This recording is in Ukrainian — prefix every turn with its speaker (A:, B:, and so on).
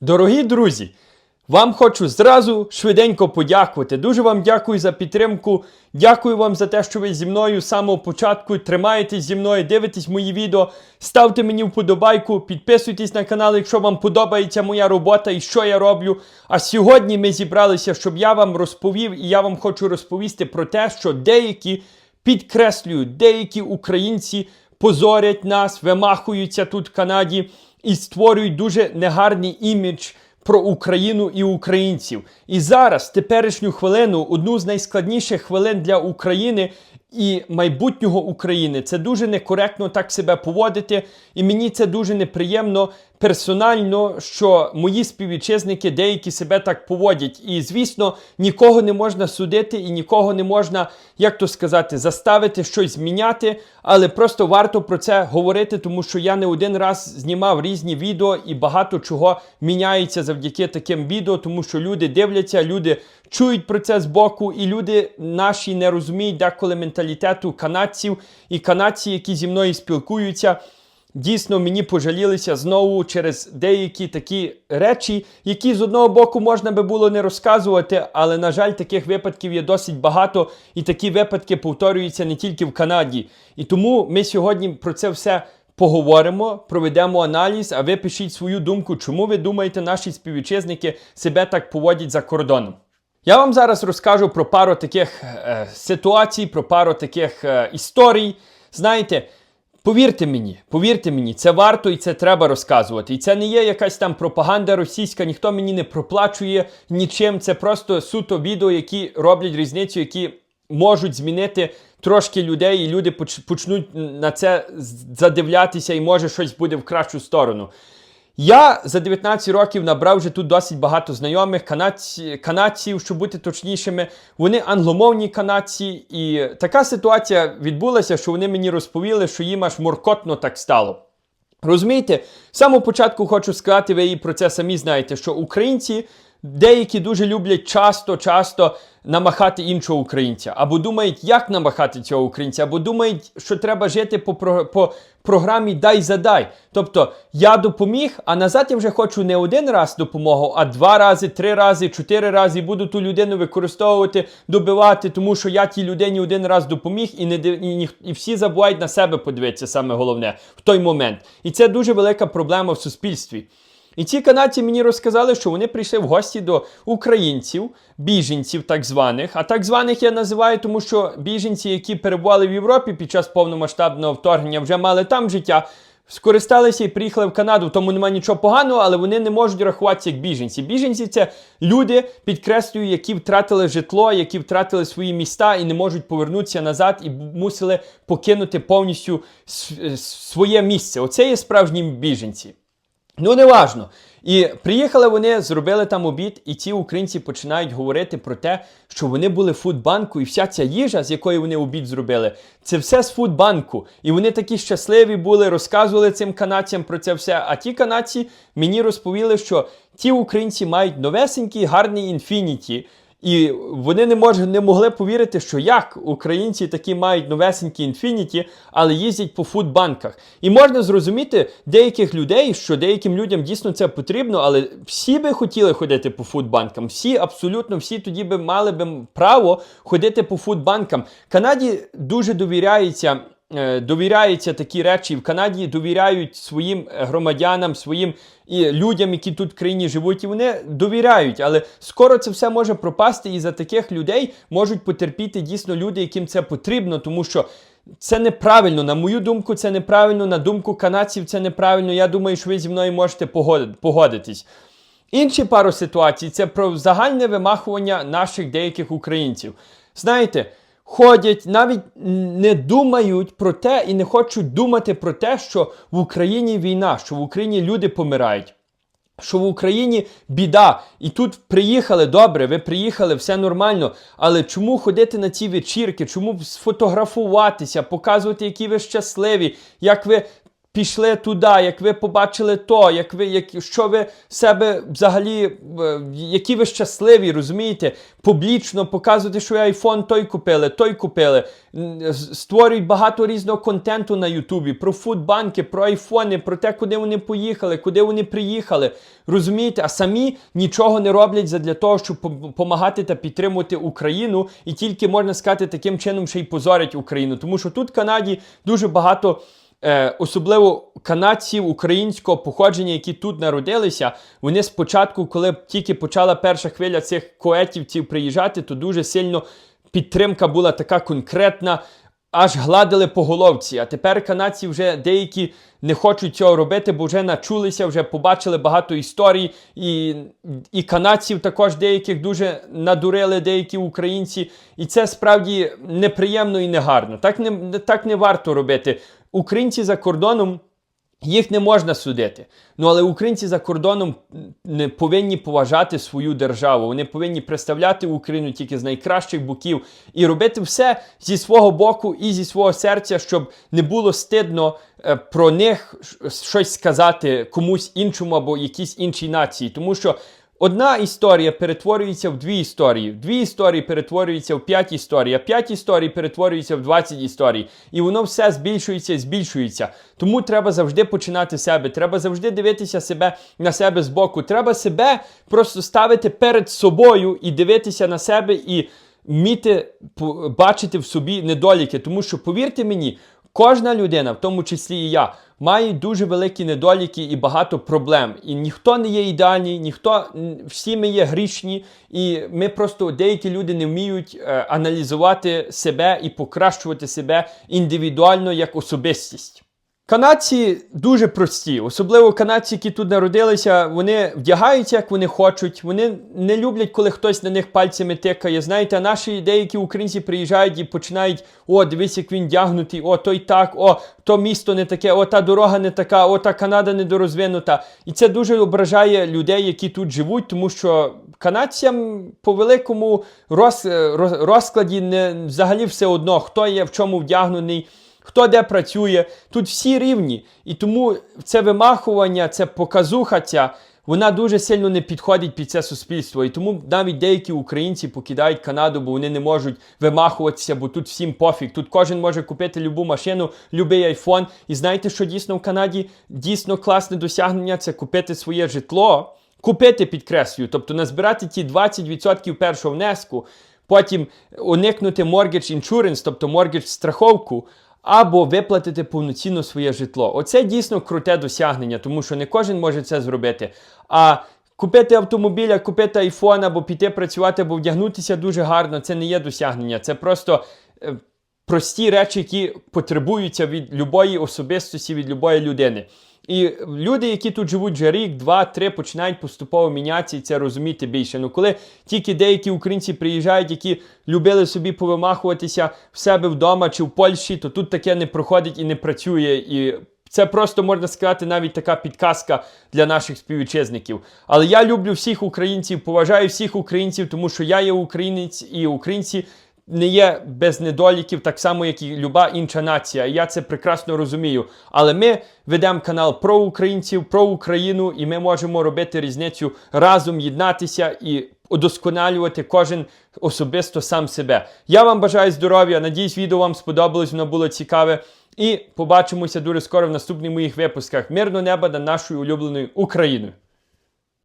A: Дорогі друзі, вам хочу зразу швиденько подякувати. Дуже вам дякую за підтримку. Дякую вам за те, що ви зі мною з самого початку тримаєтесь зі мною, дивитесь мої відео, ставте мені вподобайку, підписуйтесь на канал, якщо вам подобається моя робота і що я роблю. А сьогодні ми зібралися, щоб я вам розповів, і я вам хочу розповісти про те, що деякі підкреслюю, деякі українці позорять нас, вимахуються тут в Канаді і створюють дуже негарний імідж про Україну і українців. І зараз, теперішню хвилину, одну з найскладніших хвилин для України і майбутнього України, це дуже некоректно так себе поводити. І мені це дуже неприємно персонально, що мої співвітчизники деякі себе так поводять. І звісно, нікого не можна судити і нікого не можна, як то сказати, заставити щось зміняти. Але просто варто про це говорити, тому що я не один раз знімав різні відео і багато чого міняється завдяки таким відео, тому що люди дивляться, люди чують про це збоку, і люди наші не розуміють деколи менталітету канадців і канадці, які зі мною спілкуються. Дійсно, мені пожалілися знову через деякі такі речі, які з одного боку можна би було не розказувати, але, на жаль, таких випадків є досить багато, і такі випадки повторюються не тільки в Канаді. І тому ми сьогодні про це все поговоримо, проведемо аналіз, а ви пишіть свою думку, чому ви думаєте, наші співвітчизники себе так поводять за кордоном. Я вам зараз розкажу про пару таких е, ситуацій, про пару таких е, історій. Знаєте, Повірте мені, повірте мені, це варто і це треба розказувати. І це не є якась там пропаганда російська, ніхто мені не проплачує нічим. Це просто суто відео, які роблять різницю, які можуть змінити трошки людей, і люди почнуть на це задивлятися, і може щось буде в кращу сторону. Я за 19 років набрав вже тут досить багато знайомих канадці, канадців, щоб бути точнішими. Вони англомовні канадці, і така ситуація відбулася, що вони мені розповіли, що їм аж моркотно так стало. Розумієте, з самого початку хочу сказати, ви і про це самі знаєте, що українці деякі дуже люблять часто-часто намахати іншого українця, або думають, як намахати цього українця, або думають, що треба жити по, про- по програмі дай задай. Тобто я допоміг, а назад я вже хочу не один раз допомогу, а два рази, три рази, чотири рази буду ту людину використовувати, добивати, тому що я тій людині один раз допоміг, і не і, і всі забувають на себе подивитися, саме головне в той момент. І це дуже велика проблема в суспільстві. І ці канадці мені розказали, що вони прийшли в гості до українців, біженців так званих. А так званих я називаю, тому що біженці, які перебували в Європі під час повномасштабного вторгнення, вже мали там життя. Скористалися і приїхали в Канаду, тому немає нічого поганого, але вони не можуть рахуватися як біженці. Біженці це люди, підкреслюю, які втратили житло, які втратили свої міста і не можуть повернутися назад і мусили покинути повністю е, своє місце. Оце є справжні біженці. Ну, не важно. І приїхали вони, зробили там обід, і ці українці починають говорити про те, що вони були фудбанку, і вся ця їжа, з якої вони обід зробили, це все з фудбанку. І вони такі щасливі були, розказували цим канадцям про це все. А ті канадці мені розповіли, що ті українці мають новесенький гарний інфініті. І вони не мож, не могли повірити, що як українці такі мають новесенькі інфініті, але їздять по фудбанках. І можна зрозуміти деяких людей, що деяким людям дійсно це потрібно, але всі би хотіли ходити по фудбанкам. Всі, абсолютно всі тоді би мали би право ходити по фудбанкам. Канаді дуже довіряється. Е, Довіряються такі речі в Канаді, довіряють своїм е, громадянам, своїм і людям, які тут в країні живуть, і вони довіряють. Але скоро це все може пропасти, і за таких людей можуть потерпіти дійсно люди, яким це потрібно, тому що це неправильно. На мою думку, це неправильно. На думку канадців, це неправильно. Я думаю, що ви зі мною можете погодитись. Інші пару ситуацій це про загальне вимахування наших деяких українців. Знаєте, ходять, навіть не думають про те і не хочуть думати про те, що в Україні війна, що в Україні люди помирають. Що в Україні біда, і тут приїхали добре, ви приїхали, все нормально. Але чому ходити на ці вечірки? Чому сфотографуватися, показувати, які ви щасливі, як ви пішли туди, як ви побачили то, як ви, як, що ви себе взагалі, е, які ви щасливі, розумієте? Публічно показувати, що айфон той купили, той купили. Створюють багато різного контенту на Ютубі про фудбанки, про айфони, про те, куди вони поїхали, куди вони приїхали. Розумієте, а самі нічого не роблять задля того, щоб допомагати та підтримувати Україну, і тільки можна сказати, таким чином ще й позорять Україну. Тому що тут в Канаді дуже багато. Е, особливо канадців українського походження, які тут народилися, вони спочатку, коли тільки почала перша хвиля цих коетівців приїжджати, то дуже сильно підтримка була така конкретна, аж гладили по головці. А тепер канадці вже деякі не хочуть цього робити, бо вже начулися, вже побачили багато історій, і, і канадців також деяких дуже надурили деякі українці. І це справді неприємно і негарно. Так не, так не варто робити. Українці за кордоном. Їх не можна судити. Ну але українці за кордоном не повинні поважати свою державу. Вони повинні представляти Україну тільки з найкращих боків і робити все зі свого боку і зі свого серця, щоб не було стидно е, про них щось сказати комусь іншому або якійсь іншій нації. Тому що Одна історія перетворюється в дві історії, дві історії перетворюються в п'ять історій, а п'ять історій перетворюються в 20 історій. І воно все збільшується і збільшується. Тому треба завжди починати себе. Треба завжди дивитися себе на себе збоку. Треба себе просто ставити перед собою і дивитися на себе і вміти бачити в собі недоліки. Тому що, повірте мені, Кожна людина, в тому числі і я, має дуже великі недоліки і багато проблем. І ніхто не є ідеальний, ніхто всі ми є грішні, і ми просто деякі люди не вміють е, аналізувати себе і покращувати себе індивідуально як особистість. Канадці дуже прості, особливо канадці, які тут народилися, вони вдягаються, як вони хочуть. Вони не люблять, коли хтось на них пальцями тикає. Знаєте, наші деякі українці приїжджають і починають: о, дивись, як він вдягнутий, о, той так, о, то місто не таке, о, та дорога не така, о, та Канада недорозвинута. І це дуже ображає людей, які тут живуть, тому що канадцям по великому роз, роз- розкладі не взагалі все одно, хто є в чому вдягнений хто де працює. Тут всі рівні. І тому це вимахування, це показуха ця, вона дуже сильно не підходить під це суспільство. І тому навіть деякі українці покидають Канаду, бо вони не можуть вимахуватися, бо тут всім пофіг. Тут кожен може купити любу машину, любий айфон. І знаєте, що дійсно в Канаді дійсно класне досягнення це купити своє житло. Купити підкреслюю, тобто назбирати ті 20% першого внеску, потім уникнути mortgage insurance, тобто mortgage страховку, або виплатити повноцінно своє житло. Оце дійсно круте досягнення, тому що не кожен може це зробити. А купити автомобіль, купити айфон, або піти працювати, або вдягнутися дуже гарно, це не є досягнення. Це просто. е, Прості речі, які потребуються від любої особистості, від любої людини. І люди, які тут живуть вже рік, два, три, починають поступово мінятися і це розуміти більше. Ну коли тільки деякі українці приїжджають, які любили собі повимахуватися в себе вдома чи в Польщі, то тут таке не проходить і не працює. І це просто можна сказати навіть така підказка для наших співвітчизників. Але я люблю всіх українців, поважаю всіх українців, тому що я є українець і українці не є без недоліків, так само, як і люба інша нація. Я це прекрасно розумію. Але ми ведемо канал про українців, про Україну, і ми можемо робити різницю разом, єднатися і удосконалювати кожен особисто сам себе. Я вам бажаю здоров'я. Надіюсь, відео вам сподобалось, воно було цікаве. І побачимося дуже скоро в наступних моїх випусках. Мирного неба над нашою улюбленою Україною.